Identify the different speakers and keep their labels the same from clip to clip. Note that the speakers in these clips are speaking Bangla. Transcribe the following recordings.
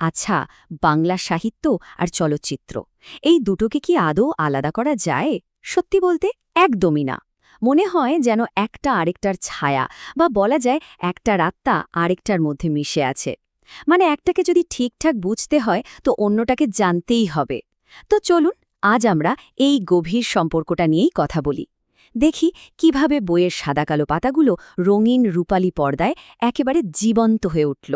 Speaker 1: আচ্ছা বাংলা সাহিত্য আর চলচ্চিত্র, এই দুটোকে কি আদৌ আলাদা করা যায়? সত্যি বলতে, একদমই না। মনে হয় যেন একটা আরেকটার ছায়া, বা বলা যায় একটা রাত্তা আরেকটার মধ্যে মিশে আছে। মানে একটাকে যদি ঠিকঠাক বুঝতে হয়, তো অন্যটাকে জানতেই হবে। তো চলুন, আজ আমরা এই গভীর সম্পর্কটা নিয়েই কথা বলি। দেখি কীভাবে বইয়ের সাদাকালো পাতাগুলো রঙিন রূপালী পর্দায় একেবারে জীবন্ত হয়ে উঠল।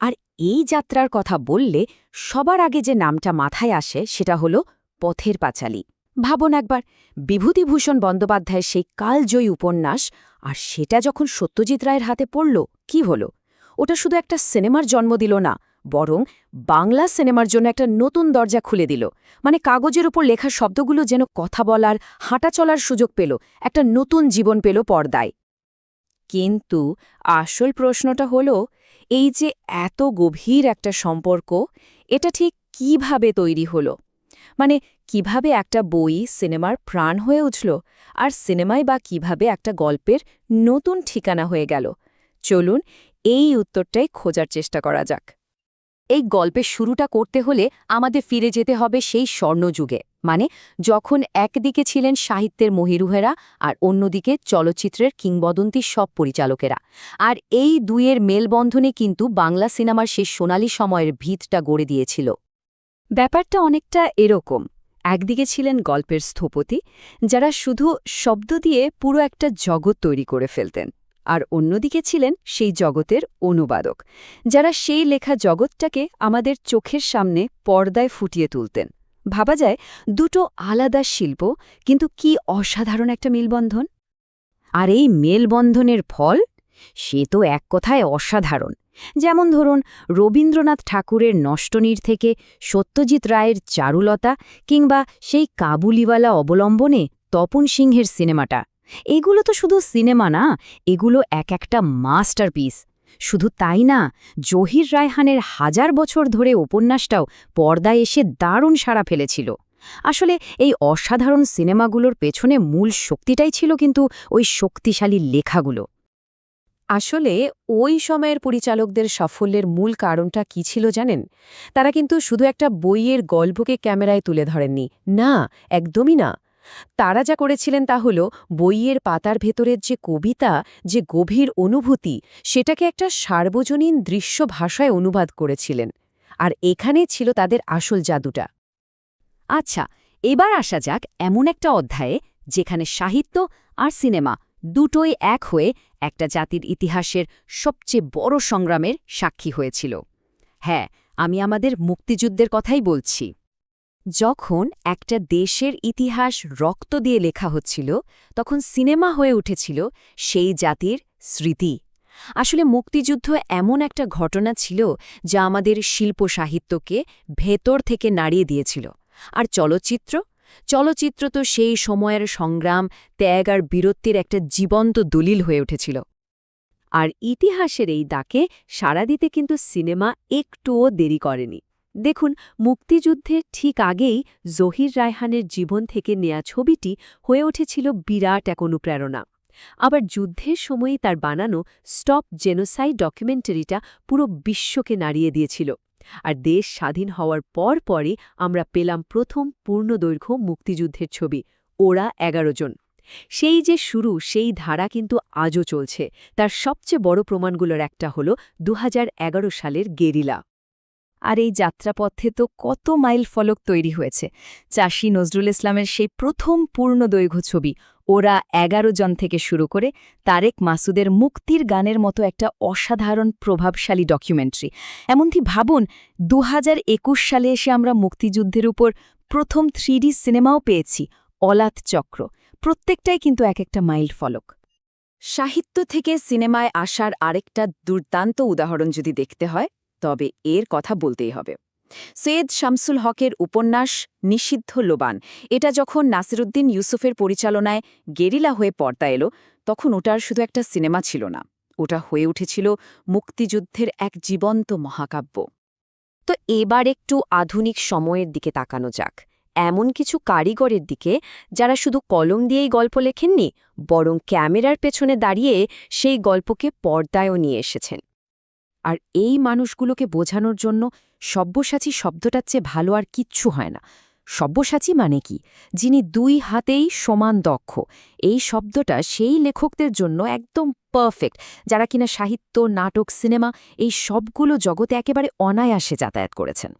Speaker 1: আর এই যাত্রার কথা বললে সবার আগে যে নামটা মাথায় আসে সেটা হল পথের পাঁচালী। ভাবন একবার, বিভূতিভূষণ বন্দ্যোপাধ্যায়ের সেই কালজয়ী উপন্যাস আর সেটা যখন সত্যজিৎ রায়ের হাতে পড়ল, কি হল? ওটা শুধু একটা সিনেমার জন্ম দিল না, বরং বাংলা সিনেমার জন্য একটা নতুন দরজা খুলে দিল। মানে কাগজের উপর লেখা শব্দগুলো যেন কথা বলার, হাঁটা চলার সুযোগ পেল, একটা নতুন জীবন পেল পর্দায়। কিন্তু আসল প্রশ্নটা হলো এই যে এত গভীর একটা সম্পর্ক, এটা ঠিক কীভাবে তৈরি হলো? মানে কীভাবে একটা বই সিনেমার প্রাণ হয়ে উঠল আর সিনেমায় বা কীভাবে একটা গল্পের নতুন ঠিকানা হয়ে গেল? চলুন এই উত্তরটাই খোঁজার চেষ্টা করা যাক। এই গল্পের শুরুটা করতে হলে আমাদের ফিরে যেতে হবে সেই স্বর্ণযুগে। মানে যখন একদিকে ছিলেন সাহিত্যের মহিরুহেরা আর অন্যদিকে চলচ্চিত্রের কিংবদন্তি সব পরিচালকেরা। আর এই দুইয়ের মেলবন্ধনে কিন্তু বাংলা সিনেমার সে সোনালি সময়ের ভিতটা গড়ে দিয়েছিল। ব্যাপারটা অনেকটা এরকম। একদিকে ছিলেন গল্পের স্থপতি, যারা শুধু শব্দ দিয়ে পুরো একটা জগৎ তৈরি করে ফেলতেন। আর অন্যদিকে ছিলেন সেই জগতের অনুবাদক, যারা সেই লেখা জগৎটাকে আমাদের চোখের সামনে পর্দায় ফুটিয়ে তুলতেন। ভাবা যায় দুটো আলাদা শিল্প, কিন্তু কি অসাধারণ একটা মেলবন্ধন। আর এই মেলবন্ধনের ফল, সে তো এক কথায় অসাধারণ। যেমন ধরুন, রবীন্দ্রনাথ ঠাকুরের নষ্টনীর থেকে সত্যজিৎ রায়ের চারুলতা কিংবা সেই কাবুলিওয়ালা অবলম্বনে তপন সিংহের সিনেমাটা। এগুলো তো শুধু সিনেমা না, এগুলো এক একটা মাস্টারপিস। শুধু তাই না, জহির রায়হানের হাজার বছর ধরে উপন্যাসটাও পর্দায় এসে দারুণ সাড়া ফেলেছিল। আসলে এই অসাধারণ সিনেমাগুলোর পেছনে মূল শক্তিটাই ছিল কিন্তু ওই শক্তিশালী লেখাগুলো। আসলে ওই সময়ের পরিচালকদের সাফল্যের মূল কারণটা কি ছিল জানেন? তারা কিন্তু শুধু একটা বইয়ের গল্পকে ক্যামেরায় তুলে ধরেননি। না, একদমই না। তারা যা করেছিলেন তা হল বইয়ের পাতার ভেতরের যে কবিতা, যে গভীর অনুভূতি, সেটাকে একটা সার্বজনীন দৃশ্য ভাষায় অনুবাদ করেছিলেন। আর এখানে ছিল তাদের আসল জাদুটা। আচ্ছা এবার আসা যাক এমন একটা অধ্যায়ে যেখানে সাহিত্য আর সিনেমা দুটোই এক হয়ে একটা জাতির ইতিহাসের সবচেয়ে বড় সংগ্রামের সাক্ষী হয়েছিল। হ্যাঁ আমি আমাদের মুক্তিযুদ্ধের কথাই বলছি। যখন একটা দেশের ইতিহাস রক্ত দিয়ে লেখা হচ্ছিল, তখন সিনেমা হয়ে উঠেছিল সেই জাতির স্মৃতি। আসলে মুক্তিযুদ্ধ এমন একটা ঘটনা ছিল যা আমাদের শিল্প সাহিত্যকে ভেতর থেকে নাড়িয়ে দিয়েছিল। আর চলচ্চিত্র? চলচ্চিত্র তো সেই সময়ের সংগ্রাম, ত্যাগ আর বীরত্বের একটা জীবন্ত দলিল হয়ে উঠেছিল। আর ইতিহাসের এই দাকে সাড়া দিতে কিন্তু সিনেমা একটুও দেরি করেনি। দেখুন মুক্তিযুদ্ধের ঠিক আগেই জহির রায়হানের জীবন থেকে নেয়া ছবিটি হয়ে উঠেছিল বিরাট এক অনুপ্রেরণা। আবার যুদ্ধের সময়ই তার বানানো স্টপ জেনোসাইড ডকুমেন্টারিটা পুরো বিশ্বকে নাড়িয়ে দিয়েছিল। আর দেশ স্বাধীন হওয়ার পর পরই আমরা পেলাম প্রথম পূর্ণদৈর্ঘ্য মুক্তিযুদ্ধের ছবি, ওরা এগারো জন। সেই যে শুরু, সেই ধারা কিন্তু আজও চলছে। তার সবচেয়ে বড় প্রমাণগুলোর একটা হল দুহাজার এগারো সালের গেরিলা। আর এই যাত্রাপথে তো কত মাইল ফলক তৈরি হয়েছে। চাষি নজরুল ইসলামের সেই প্রথম পূর্ণ দৈর্ঘ্য ছবি, ওরা এগারো জন থেকে শুরু করে তারেক মাসুদের মুক্তির গানের মতো একটা অসাধারণ প্রভাবশালী ডকুমেন্টারি। এমনকি ভাবুন দু হাজার একুশ সালে এসে আমরা মুক্তিযুদ্ধের উপর প্রথম থ্রিডি সিনেমাও পেয়েছি অলাত চক্র, প্রত্যেকটাই কিন্তু এক একটা মাইল ফলক। সাহিত্য থেকে সিনেমায় আসার আরেকটা দুর্দান্ত উদাহরণ যদি দেখতে হয় তবে এর কথা বলতেই হবে। সৈয়দ শামসুল হকের উপন্যাস নিষিদ্ধ লোবান। এটা যখন নাসিরুদ্দিন ইউসুফের পরিচালনায় গেরিলা হয়ে পর্দা এলো, তখন ওটার শুধু একটা সিনেমা ছিল না। ওটা হয়ে উঠেছিল মুক্তিযুদ্ধের এক জীবন্ত মহাকাব্য। তো এবার একটু আধুনিক সময়ের দিকে তাকানো যাক। এমন কিছু কারিগরের দিকে যারা শুধু কলম দিয়েই গল্প লেখেননি, বরং ক্যামেরার পেছনে দাঁড়িয়ে সেই গল্পকে পর্দায়ও নিয়ে এসেছেন। আর এই মানুষগুলোকে বোঝানোর জন্য সব্যসাচী শব্দটার চেয়ে ভালো আর কিচ্ছু হয় না। সব্যসাচী মানে কি? যিনি দুই হাতেই সমান দক্ষ। এই শব্দটা সেই লেখকদের জন্য একদম পারফেক্ট যারা কিনা সাহিত্য, নাটক, সিনেমা এই সবগুলো জগতে একেবারে অনায়াসে যাতায়াত করেছেন।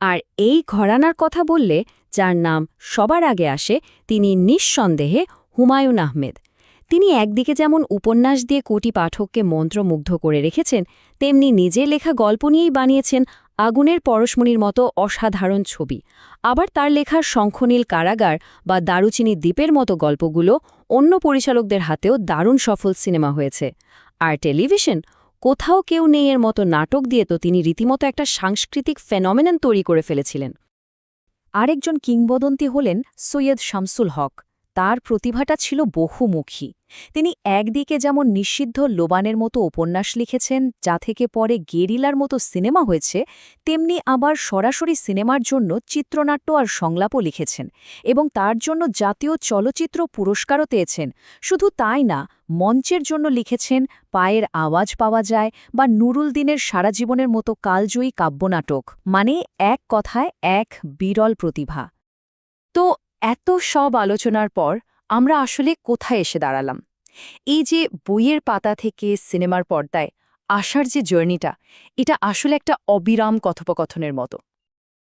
Speaker 1: আর এই ঘরানার কথা বললে, যার নাম সবার আগে আসে, তিনি নিঃসন্দেহে হুমায়ুন আহমেদ। তিনি একদিকে যেমন উপন্যাস দিয়ে কোটি পাঠককে মন্ত্রমুগ্ধ করে রেখেছেন, তেমনি নিজের লেখা গল্প নিয়েই বানিয়েছেন আগুনের পরশমণির মতো অসাধারণ ছবি। আবার তার লেখার শঙ্খনীল কারাগার বা দারুচিনি দ্বীপের মতো গল্পগুলো অন্য পরিচালকদের হাতেও দারুণ সফল সিনেমা হয়েছে। আর টেলিভিশন? কোথাও কেউ নেই এর মতো নাটক দিয়ে তো তিনি রীতিমতো একটা সাংস্কৃতিক ফেনমেনন তৈরি করে ফেলেছিলেন। আরেকজন কিংবদন্তি হলেন সৈয়দ শামসুল হক। তার প্রতিভাটা ছিল বহুমুখী। তিনি একদিকে যেমন নিষিদ্ধ লোবানের মতো উপন্যাস লিখেছেন, যা থেকে পরে গেরিলার মতো সিনেমা হয়েছে, তেমনি আবার সরাসরি সিনেমার জন্য চিত্রনাট্য আর সংলাপও লিখেছেন এবং তার জন্য জাতীয় চলচ্চিত্র পুরস্কারও পেয়েছেন। শুধু তাই না, মঞ্চের জন্য লিখেছেন, পায়ের আওয়াজ পাওয়া যায় বা নুরুল দিনের সারা জীবনের মতো কালজয়ী কাব্যনাটক মানে এক কথায় এক বিরল প্রতিভা। তো এত সব আলোচনার পর আমরা আসলে কোথায় এসে দাঁড়ালাম? এই যে বইয়ের পাতা থেকে সিনেমার পর্দায় আসার যে জার্নিটা, এটা আসলে একটা অবিরাম কথোপকথনের মতো।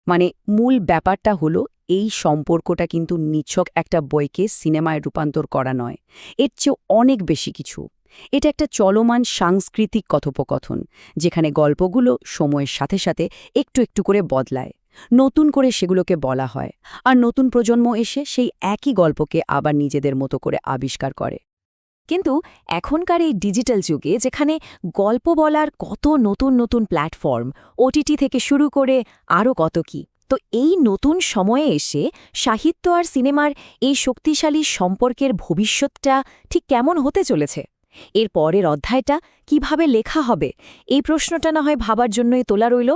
Speaker 2: মানে মূল ব্যাপারটা হলো, এই সম্পর্কটা কিন্তু নিছক একটা বইকে সিনেমায় রূপান্তর করা নয়। এর চেয়ে অনেক বেশি কিছু। এটা একটা চলমান সাংস্কৃতিক কথোপকথন, যেখানে গল্পগুলো সময়ের সাথে সাথে একটু একটু করে বদলায়। নতুন করে সেগুলোকে বলা হয়। আর নতুন প্রজন্ম এসে সেই একই গল্পকে আবার নিজেদের মতো করে আবিষ্কার করে।
Speaker 1: কিন্তু এখনকার এই ডিজিটাল যুগে, যেখানে গল্প বলার কত নতুন নতুন প্ল্যাটফর্ম, ওটিটি থেকে শুরু করে আরও কত কি, তো এই নতুন সময়ে এসে সাহিত্য আর সিনেমার এই শক্তিশালী সম্পর্কের ভবিষ্যৎটা ঠিক কেমন হতে চলেছে? এর পরের অধ্যায়টা কীভাবে লেখা হবে? এই প্রশ্নটা না হয় ভাবার জন্যই তোলা রইল।